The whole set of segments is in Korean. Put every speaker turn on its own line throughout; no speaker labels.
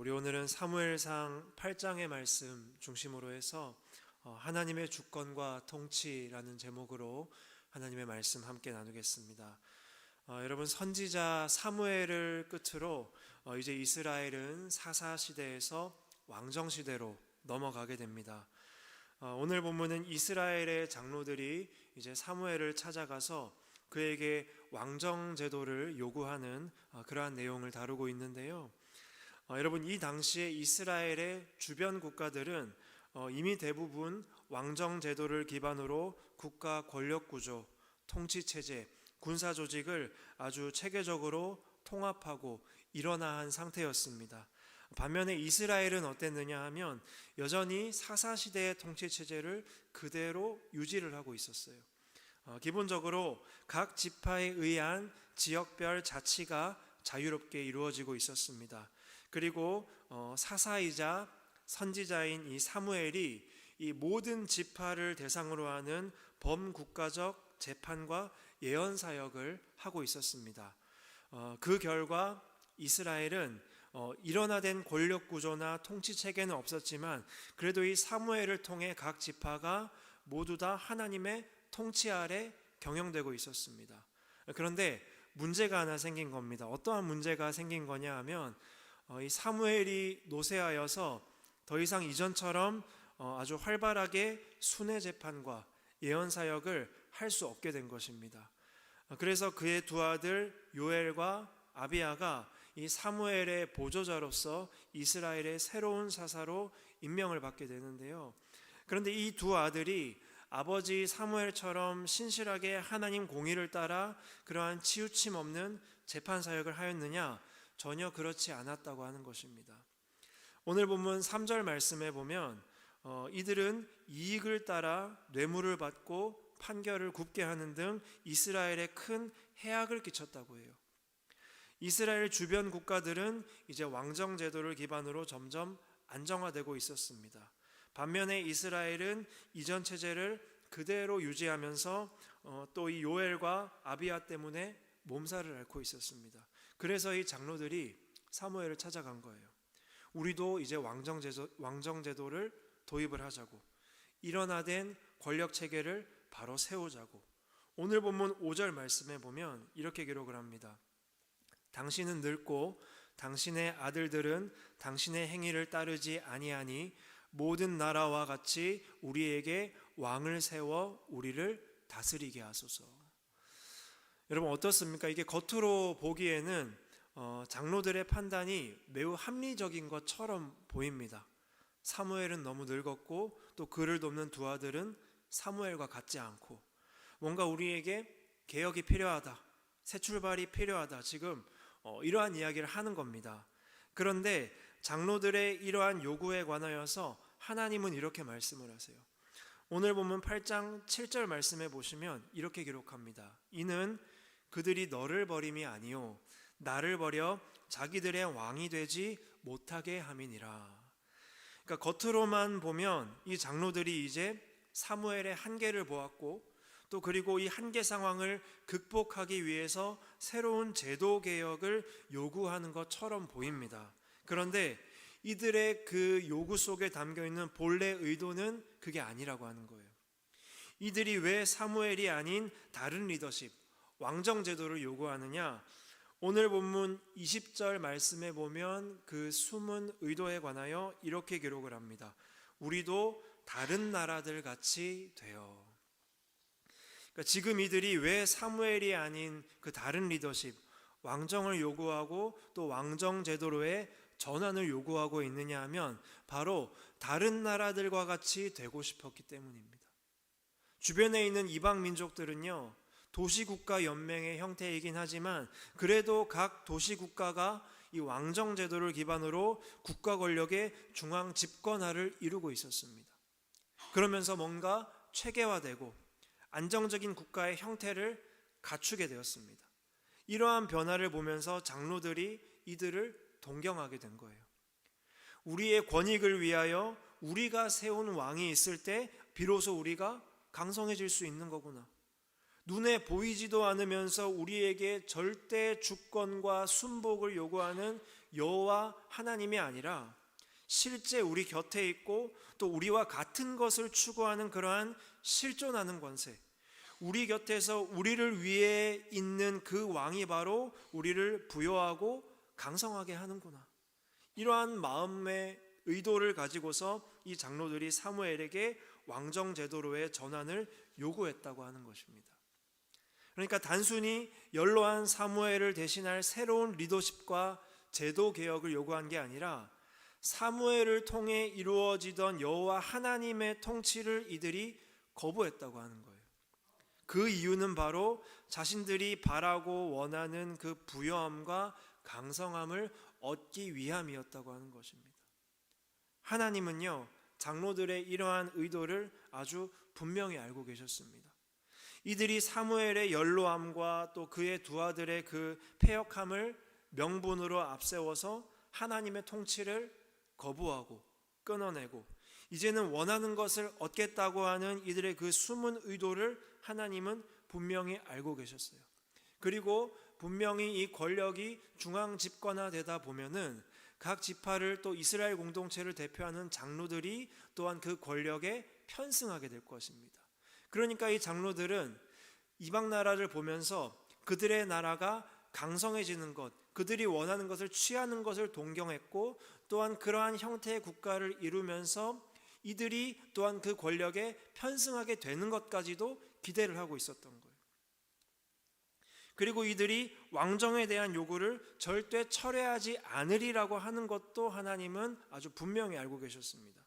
우리 오늘은 사무엘상 8장의 말씀 중심으로 해서 어, 하나님의 주권과 통치라는 제목으로 하나님의 말씀 함께 나누겠습니다. 어, 여러분 선지자 사무엘을 끝으로 어, 이제 이스라엘은 사사 시대에서 왕정 시대로 넘어가게 됩니다. 어, 오늘 본문은 이스라엘의 장로들이 이제 사무엘을 찾아가서 그에게 왕정 제도를 요구하는 어, 그러한 내용을 다루고 있는데요. 어, 여러분 이 당시에 이스라엘의 주변 국가들은 어, 이미 대부분 왕정 제도를 기반으로 국가 권력 구조, 통치 체제, 군사 조직을 아주 체계적으로 통합하고 일원화한 상태였습니다. 반면에 이스라엘은 어땠느냐 하면 여전히 사사 시대의 통치 체제를 그대로 유지를 하고 있었어요. 어, 기본적으로 각 지파에 의한 지역별 자치가 자유롭게 이루어지고 있었습니다. 그리고 어, 사사이자 선지자인 이 사무엘이 이 모든 지파를 대상으로 하는 범국가적 재판과 예언 사역을 하고 있었습니다. 어, 그 결과 이스라엘은 어, 일원화된 권력 구조나 통치 체계는 없었지만 그래도 이 사무엘을 통해 각 지파가 모두 다 하나님의 통치 아래 경영되고 있었습니다. 그런데 문제가 하나 생긴 겁니다. 어떠한 문제가 생긴 거냐 하면 어, 이 사무엘이 노쇠하여서 더 이상 이전처럼 어, 아주 활발하게 순회 재판과 예언 사역을 할 수 없게 된 것입니다. 어, 그래서 그의 두 아들 요엘과 아비아가 이 사무엘의 보조자로서 이스라엘의 새로운 사사로 임명을 받게 되는데요. 그런데 이 두 아들이 아버지 사무엘처럼 신실하게 하나님 공의를 따라 그러한 치우침 없는 재판 사역을 하였느냐? 전혀 그렇지 않았다고 하는 것입니다. 오늘 본문 3절 말씀에 보면 어, 이들은 이익을 따라 뇌물을 받고 판결을 굽게 하는 등 이스라엘에 큰 해악을 끼쳤다고 해요. 이스라엘 주변 국가들은 이제 왕정 제도를 기반으로 점점 안정화되고 있었습니다. 반면에 이스라엘은 이전 체제를 그대로 유지하면서 어, 또이 요엘과 아비아 때문에 몸살을 앓고 있었습니다. 그래서 이 장로들이 사무엘을 찾아간 거예요. 우리도 이제 왕정 제도 왕정 제도를 도입을 하자고 일원화된 권력 체계를 바로 세우자고. 오늘 본문 5절 말씀에 보면 이렇게 기록을 합니다. 당신은 늙고 당신의 아들들은 당신의 행위를 따르지 아니하니 모든 나라와 같이 우리에게 왕을 세워 우리를 다스리게 하소서. 여러분 어떻습니까? 이게 겉으로 보기에는 어, 장로들의 판단이 매우 합리적인 것처럼 보입니다. 사무엘은 너무 늙었고 또 그를 돕는 두 아들은 사무엘과 같지 않고 뭔가 우리에게 개혁이 필요하다, 새 출발이 필요하다. 지금 어, 이러한 이야기를 하는 겁니다. 그런데 장로들의 이러한 요구에 관하여서 하나님은 이렇게 말씀을 하세요. 오늘 보면 8장 7절 말씀해 보시면 이렇게 기록합니다. 이는 그들이 너를 버림이 아니요 나를 버려 자기들의 왕이 되지 못하게 함이니라. 그러니까 겉으로만 보면 이 장로들이 이제 사무엘의 한계를 보았고 또 그리고 이 한계 상황을 극복하기 위해서 새로운 제도 개혁을 요구하는 것처럼 보입니다. 그런데 이들의 그 요구 속에 담겨 있는 본래 의도는 그게 아니라고 하는 거예요. 이들이 왜 사무엘이 아닌 다른 리더십, 왕정 제도를 요구하느냐? 오늘 본문 20절 말씀에 보면 그 숨은 의도에 관하여 이렇게 기록을 합니다. 우리도 다른 나라들 같이 되어. 그러니까 지금 이들이 왜 사무엘이 아닌 그 다른 리더십, 왕정을 요구하고 또 왕정 제도로의 전환을 요구하고 있느냐 하면 바로 다른 나라들과 같이 되고 싶었기 때문입니다. 주변에 있는 이방 민족들은요, 도시국가 연맹의 형태이긴 하지만 그래도 각 도시국가가 이 왕정 제도를 기반으로 국가 권력의 중앙 집권화를 이루고 있었습니다. 그러면서 뭔가 체계화되고 안정적인 국가의 형태를 갖추게 되었습니다. 이러한 변화를 보면서 장로들이 이들을 동경하게 된 거예요. 우리의 권익을 위하여 우리가 세운 왕이 있을 때 비로소 우리가 강성해질 수 있는 거구나. 눈에 보이지도 않으면서 우리에게 절대 주권과 순복을 요구하는 여호와 하나님이 아니라 실제 우리 곁에 있고 또 우리와 같은 것을 추구하는 그러한 실존하는 권세. 우리 곁에서 우리를 위해 있는 그 왕이 바로 우리를 부여하고 강성하게 하는구나. 이러한 마음의 의도를 가지고서 이 장로들이 사무엘에게 왕정 제도로의 전환을 요구했다고 하는 것입니다. 그러니까 단순히 연로한 사무엘을 대신할 새로운 리더십과 제도 개혁을 요구한 게 아니라 사무엘을 통해 이루어지던 여호와 하나님의 통치를 이들이 거부했다고 하는 거예요. 그 이유는 바로 자신들이 바라고 원하는 그 부여함과 강성함을 얻기 위함이었다고 하는 것입니다. 하나님은요, 장로들의 이러한 의도를 아주 분명히 알고 계셨습니다. 이들이 사무엘의 연로함과 또 그의 두 아들의 그 폐역함을 명분으로 앞세워서 하나님의 통치를 거부하고 끊어내고 이제는 원하는 것을 얻겠다고 하는 이들의 그 숨은 의도를 하나님은 분명히 알고 계셨어요. 그리고 분명히 이 권력이 중앙 집권화되다 보면은 각 지파를 또 이스라엘 공동체를 대표하는 장로들이 또한 그 권력에 편승하게 될 것입니다. 그러니까 이 장로들은 이방 나라를 보면서 그들의 나라가 강성해지는 것, 그들이 원하는 것을 취하는 것을 동경했고 또한 그러한 형태의 국가를 이루면서 이들이 또한 그 권력에 편승하게 되는 것까지도 기대를 하고 있었던 거예요. 그리고 이들이 왕정에 대한 요구를 절대 철회하지 않으리라고 하는 것도 하나님은 아주 분명히 알고 계셨습니다.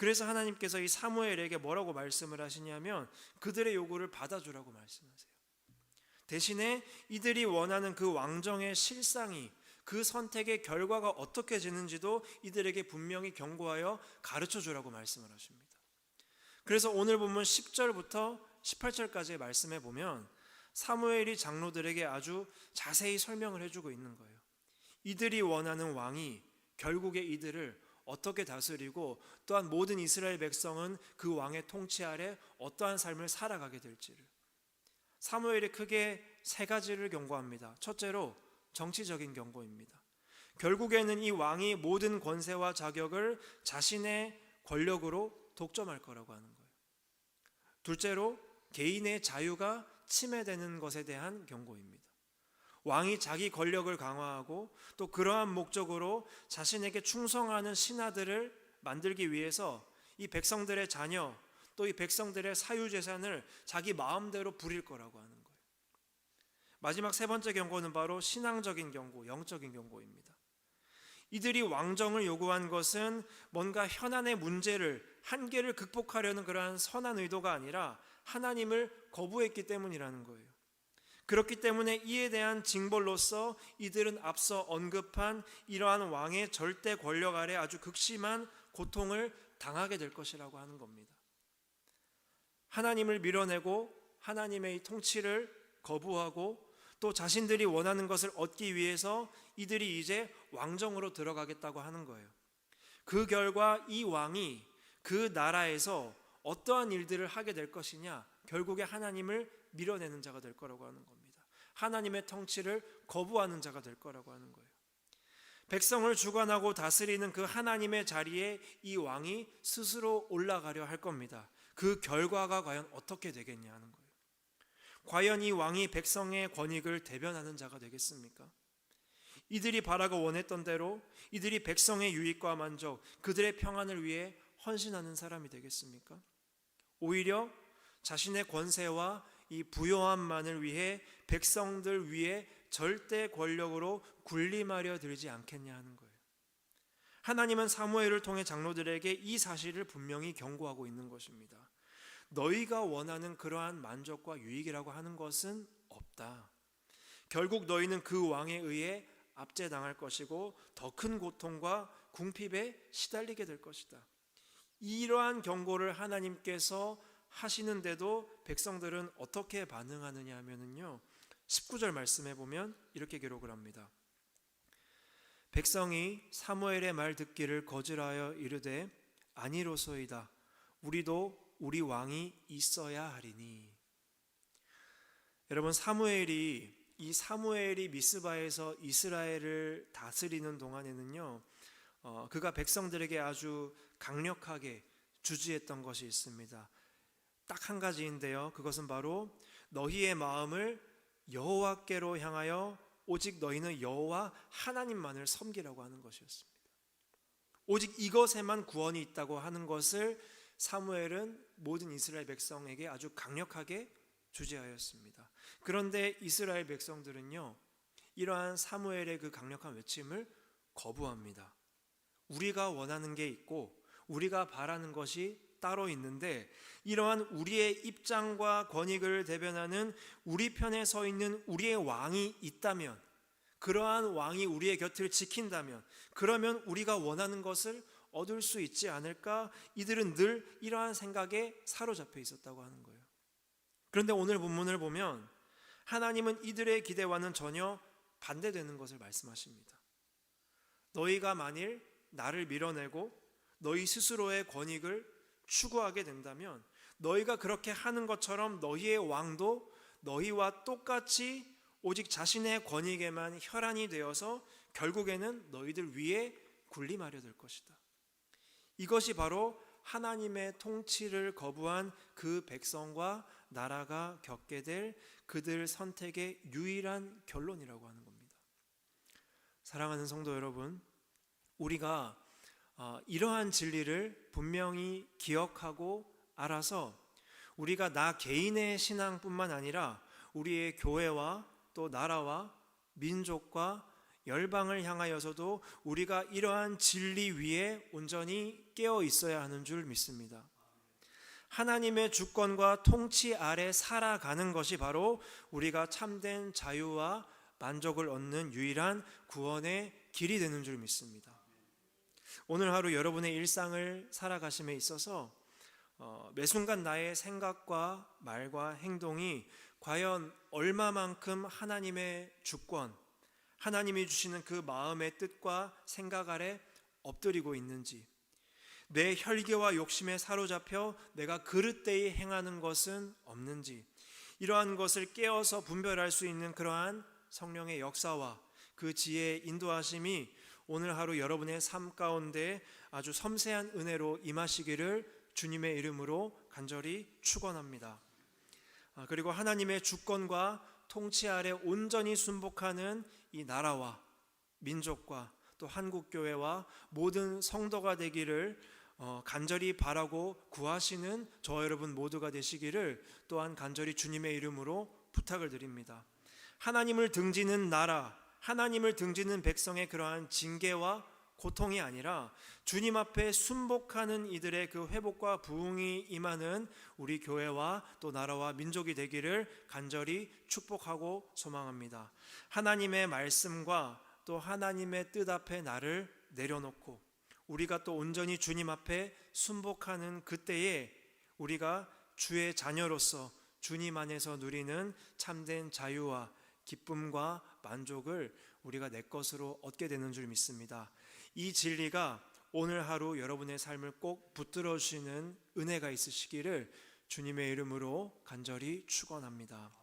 그래서 하나님께서 이 사무엘에게 뭐라고 말씀을 하시냐면 그들의 요구를 받아주라고 말씀하세요. 대신에 이들이 원하는 그 왕정의 실상이 그 선택의 결과가 어떻게 되는지도 이들에게 분명히 경고하여 가르쳐 주라고 말씀을 하십니다. 그래서 오늘 본문 10절부터 18절까지의 말씀에 보면 사무엘이 장로들에게 아주 자세히 설명을 해주고 있는 거예요. 이들이 원하는 왕이 결국에 이들을 어떻게 다스리고 또한 모든 이스라엘 백성은 그 왕의 통치 아래 어떠한 삶을 살아가게 될지를 사무엘이 크게 세 가지를 경고합니다. 첫째로 정치적인 경고입니다. 결국에는 이 왕이 모든 권세와 자격을 자신의 권력으로 독점할 거라고 하는 거예요. 둘째로 개인의 자유가 침해되는 것에 대한 경고입니다. 왕이 자기 권력을 강화하고 또 그러한 목적으로 자신에게 충성하는 신하들을 만들기 위해서 이 백성들의 자녀 또 이 백성들의 사유 재산을 자기 마음대로 부릴 거라고 하는 거예요. 마지막 세 번째 경고는 바로 신앙적인 경고, 영적인 경고입니다. 이들이 왕정을 요구한 것은 뭔가 현안의 문제를 한계를 극복하려는 그러한 선한 의도가 아니라 하나님을 거부했기 때문이라는 거예요. 그렇기 때문에 이에 대한 징벌로서 이들은 앞서 언급한 이러한 왕의 절대 권력 아래 아주 극심한 고통을 당하게 될 것이라고 하는 겁니다. 하나님을 밀어내고 하나님의 통치를 거부하고 또 자신들이 원하는 것을 얻기 위해서 이들이 이제 왕정으로 들어가겠다고 하는 거예요. 그 결과 이 왕이 그 나라에서 어떠한 일들을 하게 될 것이냐? 결국에 하나님을 밀어내는 자가 될 거라고 하는 겁니다. 하나님의 통치를 거부하는 자가 될 거라고 하는 거예요. 백성을 주관하고 다스리는 그 하나님의 자리에 이 왕이 스스로 올라가려 할 겁니다. 그 결과가 과연 어떻게 되겠냐 하는 거예요. 과연 이 왕이 백성의 권익을 대변하는 자가 되겠습니까? 이들이 바라고 원했던 대로 이들이 백성의 유익과 만족, 그들의 평안을 위해 헌신하는 사람이 되겠습니까? 오히려 자신의 권세와 이 부요함만을 위해 백성들 위해 절대 권력으로 군림하려 들지 않겠냐 하는 거예요. 하나님은 사무엘을 통해 장로들에게 이 사실을 분명히 경고하고 있는 것입니다. 너희가 원하는 그러한 만족과 유익이라고 하는 것은 없다. 결국 너희는 그 왕에 의해 압제당할 것이고 더 큰 고통과 궁핍에 시달리게 될 것이다. 이러한 경고를 하나님께서 하시는데도 백성들은 어떻게 반응하느냐 하면은요. 19절 말씀해 보면 이렇게 기록을 합니다. 백성이 사무엘의 말 듣기를 거절하여 이르되 아니로소이다. 우리도 우리 왕이 있어야 하리니. 여러분 사무엘이 이 사무엘이 미스바에서 이스라엘을 다스리는 동안에는요, 어, 그가 백성들에게 아주 강력하게 주지했던 것이 있습니다. 딱 한 가지인데요. 그것은 바로 너희의 마음을 여호와께로 향하여 오직 너희는 여호와 하나님만을 섬기라고 하는 것이었습니다. 오직 이것에만 구원이 있다고 하는 것을 사무엘은 모든 이스라엘 백성에게 아주 강력하게 주제하였습니다. 그런데 이스라엘 백성들은요, 이러한 사무엘의 그 강력한 외침을 거부합니다. 우리가 원하는 게 있고, 우리가 바라는 것이 따로 있는데, 이러한 우리의 입장과 권익을 대변하는 우리 편에 서 있는 우리의 왕이 있다면, 그러한 왕이 우리의 곁을 지킨다면, 그러면 우리가 원하는 것을 얻을 수 있지 않을까? 이들은 늘 이러한 생각에 사로잡혀 있었다고 하는 거예요. 그런데 오늘 본문을 보면 하나님은 이들의 기대와는 전혀 반대되는 것을 말씀하십니다. 너희가 만일 나를 밀어내고 너희 스스로의 권익을 추구하게 된다면 너희가 그렇게 하는 것처럼 너희의 왕도 너희와 똑같이 오직 자신의 권익에만 혈안이 되어서 결국에는 너희들 위에 군림하려 될 것이다. 이것이 바로 하나님의 통치를 거부한 그 백성과 나라가 겪게 될 그들 선택의 유일한 결론이라고 하는 겁니다. 사랑하는 성도 여러분, 우리가 어, 이러한 진리를 분명히 기억하고 알아서 우리가 나 개인의 신앙뿐만 아니라 우리의 교회와 또 나라와 민족과 열방을 향하여서도 우리가 이러한 진리 위에 온전히 깨어 있어야 하는 줄 믿습니다. 하나님의 주권과 통치 아래 살아가는 것이 바로 우리가 참된 자유와 만족을 얻는 유일한 구원의 길이 되는 줄 믿습니다. 오늘 하루 여러분의 일상을 살아가심에 있어서 어, 매 순간 나의 생각과 말과 행동이 과연 얼마만큼 하나님의 주권, 하나님이 주시는 그 마음의 뜻과 생각 아래 엎드리고 있는지, 내 혈기와 욕심에 사로잡혀 내가 그릇되이 행하는 것은 없는지, 이러한 것을 깨어서 분별할 수 있는 그러한 성령의 역사와 그 지혜의 인도하심이 오늘 하루 여러분의 삶 가운데 아주 섬세한 은혜로 임하시기를 주님의 이름으로 간절히 축원합니다. 아, 그리고 하나님의 주권과 통치 아래 온전히 순복하는 이 나라와 민족과 또 한국 교회와 모든 성도가 되기를 어, 간절히 바라고 구하시는 저 여러분 모두가 되시기를 또한 간절히 주님의 이름으로 부탁을 드립니다. 하나님을 등지는 나라, 하나님을 등지는 백성의 그러한 징계와 고통이 아니라 주님 앞에 순복하는 이들의 그 회복과 부흥이 임하는 우리 교회와 또 나라와 민족이 되기를 간절히 축복하고 소망합니다. 하나님의 말씀과 또 하나님의 뜻 앞에 나를 내려놓고 우리가 또 온전히 주님 앞에 순복하는 그때에 우리가 주의 자녀로서 주님 안에서 누리는 참된 자유와 기쁨과 만족을 우리가 내 것으로 얻게 되는 줄 믿습니다. 이 진리가 오늘 하루 여러분의 삶을 꼭 붙들어 주시는 은혜가 있으시기를 주님의 이름으로 간절히 축원합니다.